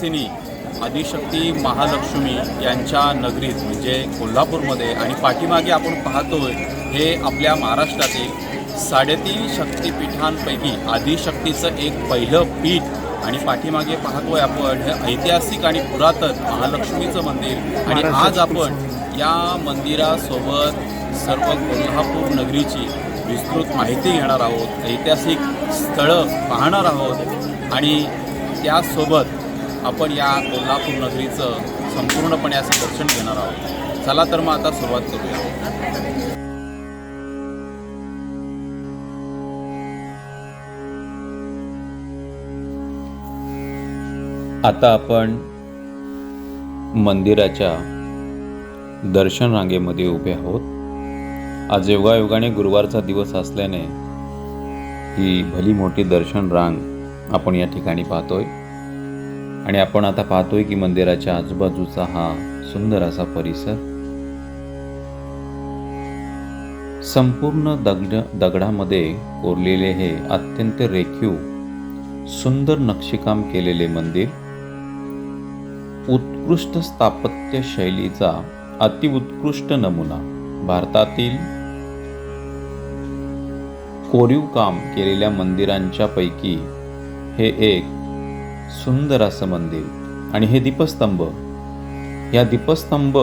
वासिनी आदिशक्ती महालक्ष्मी यांच्या नगरीत म्हणजे कोल्हापूरमध्ये आणि पाठीमागे आपण पाहतोय हे आपल्या महाराष्ट्रातील साडेतीन शक्तिपीठांपैकी आदिशक्तीचं एक पहिलं पीठ. आणि पाठीमागे पाहतोय आपण हे ऐतिहासिक आणि पुरातन महालक्ष्मीचं मंदिर. आणि आज आपण या मंदिरासोबत सर्व कोल्हापूर नगरीची विस्तृत माहिती घेणार आहोत ऐतिहासिक स्थळं पाहणार आहोत. आणि त्यासोबत आपण या कोल्हापूर नगरीचं संपूर्णपणे असं दर्शन घेणार आहोत. चला तर मग आता सुरुवात करूया. आता आपण मंदिराच्या दर्शन रांगेमध्ये उभे आहोत. आज योगायोगाने गुरुवारचा दिवस असल्याने ही भली मोठी दर्शन रांग आपण या ठिकाणी पाहतोय. आणि आपण आता पाहतोय की मंदिराच्या आजूबाजूचा हा सुंदर असा परिसर. संपूर्ण दगड दगडामध्ये कोरलेले हे अत्यंत रेखीव सुंदर नक्षीकाम केलेले मंदिर उत्कृष्ट स्थापत्य शैलीचा अतिउत्कृष्ट नमुना भारतातील कोरीव काम केलेल्या मंदिरांच्या पैकी हे एक सुंदर असं मंदिर आणि हे दीपस्तंभ. या दीपस्तंभ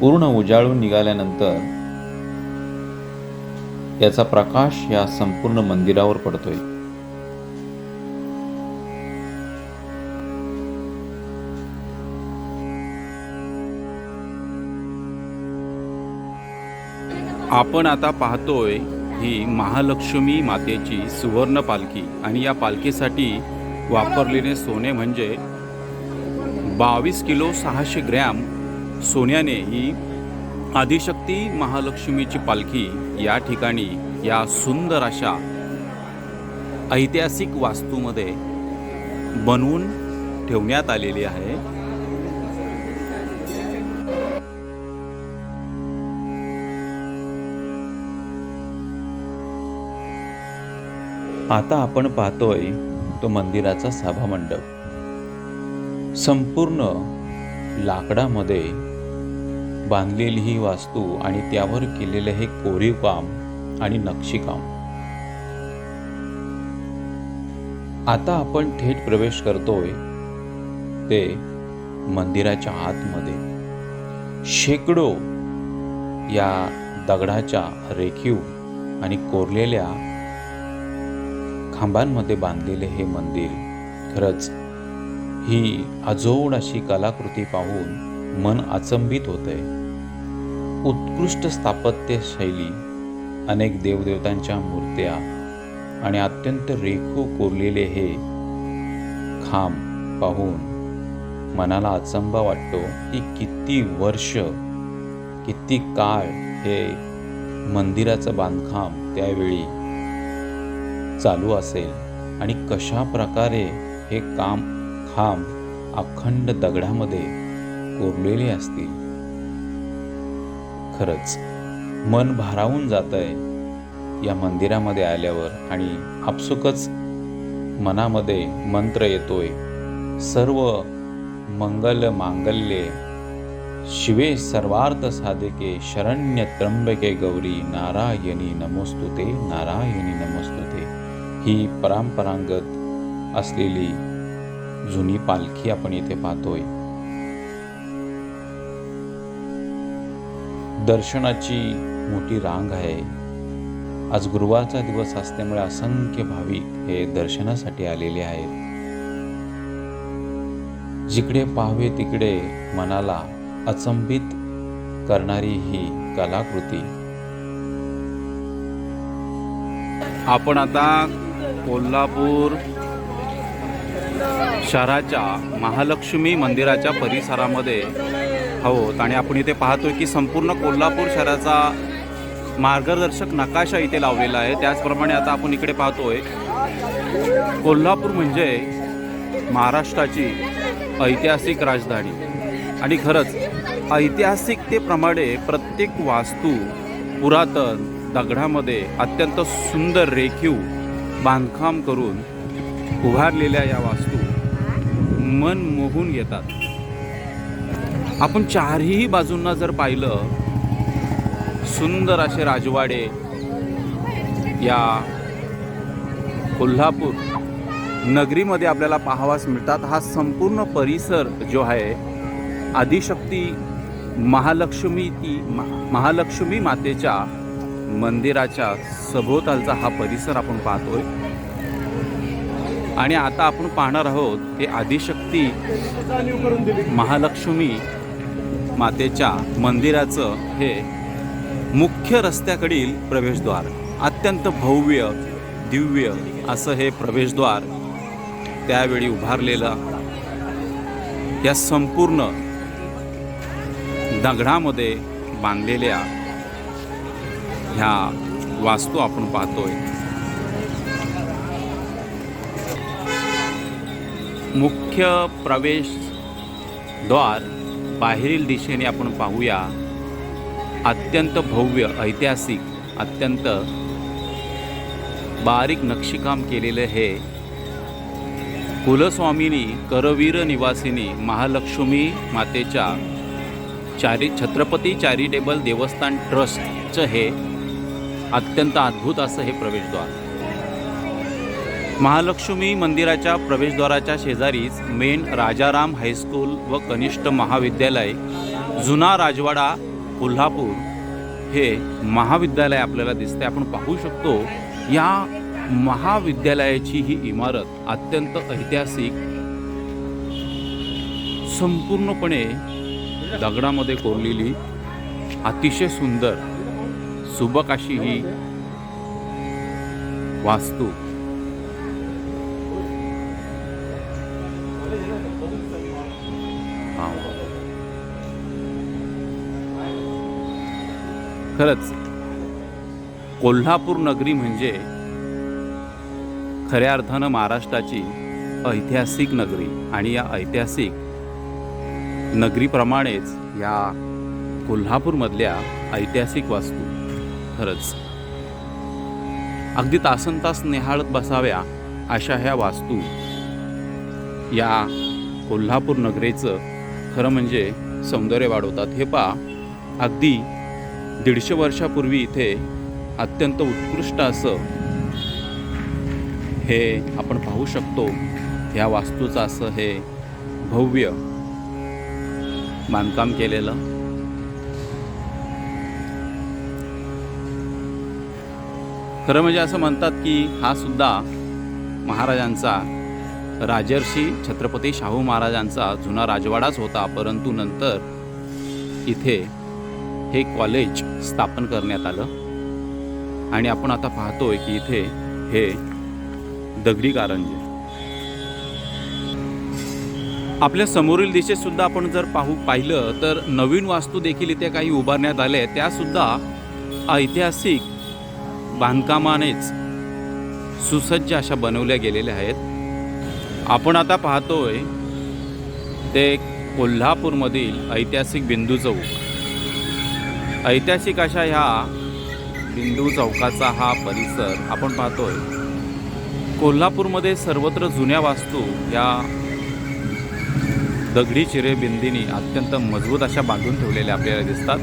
पूर्ण उजाळून निघाल्यानंतर याचा प्रकाश या संपूर्ण मंदिरावर पडतोय. आपण आता पाहतोय ही महालक्ष्मी मातेची सुवर्ण पालखी आणि या पालखीसाठी वापरलेले सोने म्हणजे बावीस किलो सहाशे ग्रॅम सोन्याने ही आदिशक्ती महालक्ष्मीची पालखी या ठिकाणी या सुंदर अशा ऐतिहासिक वास्तूमध्ये बनवून ठेवण्यात आलेली आहे. आता आपण पाहतोय तो मंदिराचा सभामंडप. संपूर्ण लाकडामध्ये बांधलेली ही वास्तू आणि त्यावर केलेले हे कोरीव काम आणि नक्षीकाम. आता आपण थेट प्रवेश करतोय ते मंदिराच्या आतमध्ये. शेकडो या दगडाच्या रेखीव आणि कोरलेल्या खांबांमध्ये बांधलेले हे मंदिर खरंच ही अजोड अशी कलाकृती पाहून मन अचंबित होतंय. उत्कृष्ट स्थापत्य शैली अनेक देवदेवतांच्या मूर्त्या आणि अत्यंत रेखू कोरलेले हे खांब पाहून मनाला अचंबा वाटतो की किती वर्ष किती काळ हे मंदिराचं बांधकाम त्यावेळी चालू असेल आणि कशा प्रकारे हे काम खांब अखंड दगडामध्ये कोरलेले असतील? खरंच मन भारावून जात आहे या मंदिरामध्ये आल्यावर आणि आपसुकच मनामध्ये मंत्र येतोय सर्व मंगल मांगल्ये शिवे सर्वार्थ साधके शरण्य त्र्यंबके गौरी नारायणी नमोस्तुते नारायणी नमोस्तुते. ही परंपरागत असलेली जुनी पालखी आपण इथे पाहतोय. दर्शनाची मोठी रांग आहे. आज गुरुवारचा दिवस असल्यामुळे असंख्य भाविक हे दर्शनासाठी आलेले आहेत. जिकडे पाहावे तिकडे मनाला अचंबित करणारी ही कलाकृती. आपण आता कोल्हापूर शहराच्या महालक्ष्मी मंदिराच्या परिसरामध्ये. आहोत आणि आपण इथे पाहतोय की संपूर्ण कोल्हापूर शहराचा मार्गदर्शक नकाशा इथे लावलेला आहे. त्याचप्रमाणे आता आपण इकडे पाहतोय कोल्हापूर म्हणजे महाराष्ट्राची ऐतिहासिक राजधानी. आणि खरंच ऐतिहासिकतेप्रमाणे प्रत्येक वास्तू पुरातन दगडामध्ये अत्यंत सुंदर रेखीव बांधकाम करून उभारलेल्या या वास्तू मन मोहून घेतात आपण चारही बाजूंना जर पाहिलं सुंदर असे राजवाडे या कोल्हापूर नगरीमध्ये आपल्याला पाहावास मिळतात. हा संपूर्ण परिसर जो आहे आदिशक्ती महालक्ष्मी ती महा- महालक्ष्मी मातेच्या मंदिराच्या सभोवतालचा हा परिसर आपण पाहतोय. आणि आता आपण पाहणार आहोत हे आदिशक्ती महालक्ष्मी मातेच्या मंदिराचं हे मुख्य रस्त्याकडील प्रवेशद्वार. अत्यंत भव्य दिव्य असं हे प्रवेशद्वार त्यावेळी उभारलेलं या संपूर्ण दगडामध्ये बांधलेल्या ह्या वास्तू आपण पाहतोय. मुख्य प्रवेशद्वार बाहेरील दिशेने आपण पाहूया. अत्यंत भव्य ऐतिहासिक अत्यंत बारीक नक्षीकाम केलेलं हे कुलस्वामिनी करवीर निवासिनी महालक्ष्मी मातेच्या चारी छत्रपती चॅरिटेबल देवस्थान ट्रस्टचं हे अत्यंत अद्भुत असं हे प्रवेशद्वार. महालक्ष्मी मंदिराच्या प्रवेशद्वाराच्या शेजारीच मेन राजाराम हायस्कूल व कनिष्ठ महाविद्यालय जुना राजवाडा कोल्हापूर हे महाविद्यालय आपल्याला दिसते आपण पाहू शकतो या महाविद्यालयाची ही इमारत अत्यंत ऐतिहासिक संपूर्णपणे दगडामध्ये कोरलेली अतिशय सुंदर सुबक अशी ही वास्तू खरंच कोल्हापूर नगरी म्हणजे खऱ्या अर्थानं महाराष्ट्राची ऐतिहासिक नगरी आणि या ऐतिहासिक नगरीप्रमाणेच या कोल्हापूरमधल्या ऐतिहासिक वास्तू खरंच. अगदी तासन तास निहाळत बसाव्या अशा ह्या वास्तू या कोल्हापूर नगरीचं खरं म्हणजे सौंदर्य वाढवतात. हे पा अगदी दीडशे वर्षापूर्वी इथे अत्यंत उत्कृष्ट असं हे आपण पाहू शकतो. ह्या वास्तूचं असं हे भव्य बांधकाम केलेलं. खरं म्हणजे असं म्हणतात की हा सुद्धा महाराजांचा राजर्षी छत्रपती शाहू महाराजांचा जुना राजवाडाच होता परंतु नंतर इथे हे कॉलेज स्थापन करण्यात आलं. आणि आपण आता पाहतोय की इथे हे दगडी कारंजे आपल्या समोरील दिशेत सुद्धा आपण जर पाहू पाहिलं तर नवीन वास्तू देखील इथे काही उभारण्यात आल्या त्या सुद्धा ऐतिहासिक बांधकामानेच सुसज्ज अशा बनवल्या गेलेल्या आहेत. आपण आता पाहतोय ते कोल्हापूरमधील ऐतिहासिक बिंदू चौक. ऐतिहासिक अशा ह्या बिंदू चौकाचा हा परिसर आपण पाहतोय. कोल्हापूरमध्ये सर्वत्र जुन्या वास्तू या दगडी चिरे बिंदीनी अत्यंत मजबूत अशा बांधून ठेवलेल्या आपल्याला दिसतात.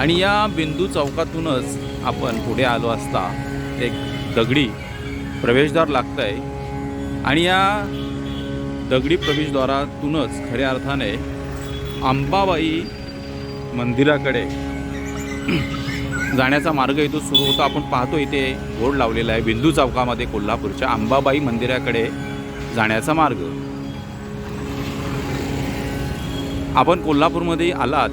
आणि या बिंदू चौकातूनच आपण पुढे आलो असता एक दगडी प्रवेशद्वार लागत आहे आणि या दगडी प्रवेशद्वारातूनच खऱ्या अर्थाने अंबाबाई मंदिराकडे जाण्याचा मार्ग इथून सुरू होतो. आपण पाहतो इथे बोर्ड लावलेला आहे. बिंदू चौकामध्ये कोल्हापूरच्या अंबाबाई मंदिराकडे जाण्याचा मार्ग. आपण कोल्हापूरमध्ये आलात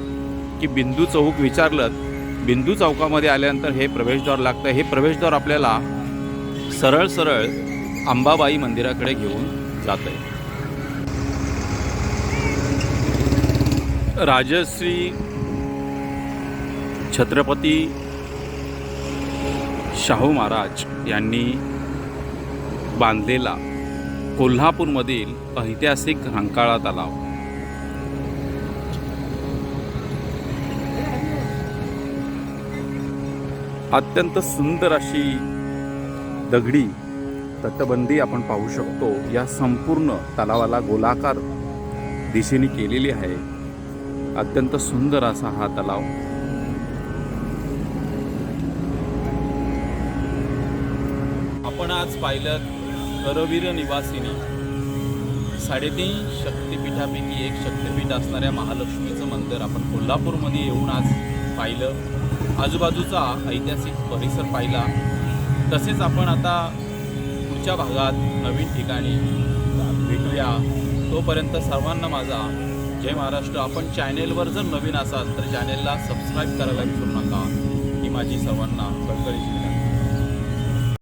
की बिंदू चौक विचारलं बिंदू चौकामध्ये आल्यानंतर हे प्रवेशद्वार लागतं. हे प्रवेशद्वार आपल्याला सरळ सरळ अंबाबाई मंदिराकडे घेऊन जात आहे राजश्री छत्रपती शाहू महाराज यांनी बांधलेला कोल्हापूरमधील ऐतिहासिक रंकाळा तलाव. अत्यंत सुंदर अशी दगडी तटबंदी आपण पाहू शकतो. या संपूर्ण तलावाला गोलाकार दिशेने केलेली आहे. अत्यंत सुंदर असा हा तलाव. आपण आज पाहिलं करवीर निवासिनी. साडेतीन शक्तिपीठापैकी एक शक्तिपीठ असणाऱ्या महालक्ष्मीचं मंदिर आपण कोल्हापूरमध्ये येऊन आज पाहिलं. आजूबाजूचा ऐतिहासिक परिसर पाहिला. तसेच आपण आता पुढच्या भागात नवीन ठिकाणी भेटूया. तोपर्यंत सर्वांना माझा जय महाराष्ट्र. आपण चॅनेलवर जर नवीन असाल तर चॅनेलला सबस्क्राईब करायला विसरू नका. ही माझी सर्वांना कळकळीची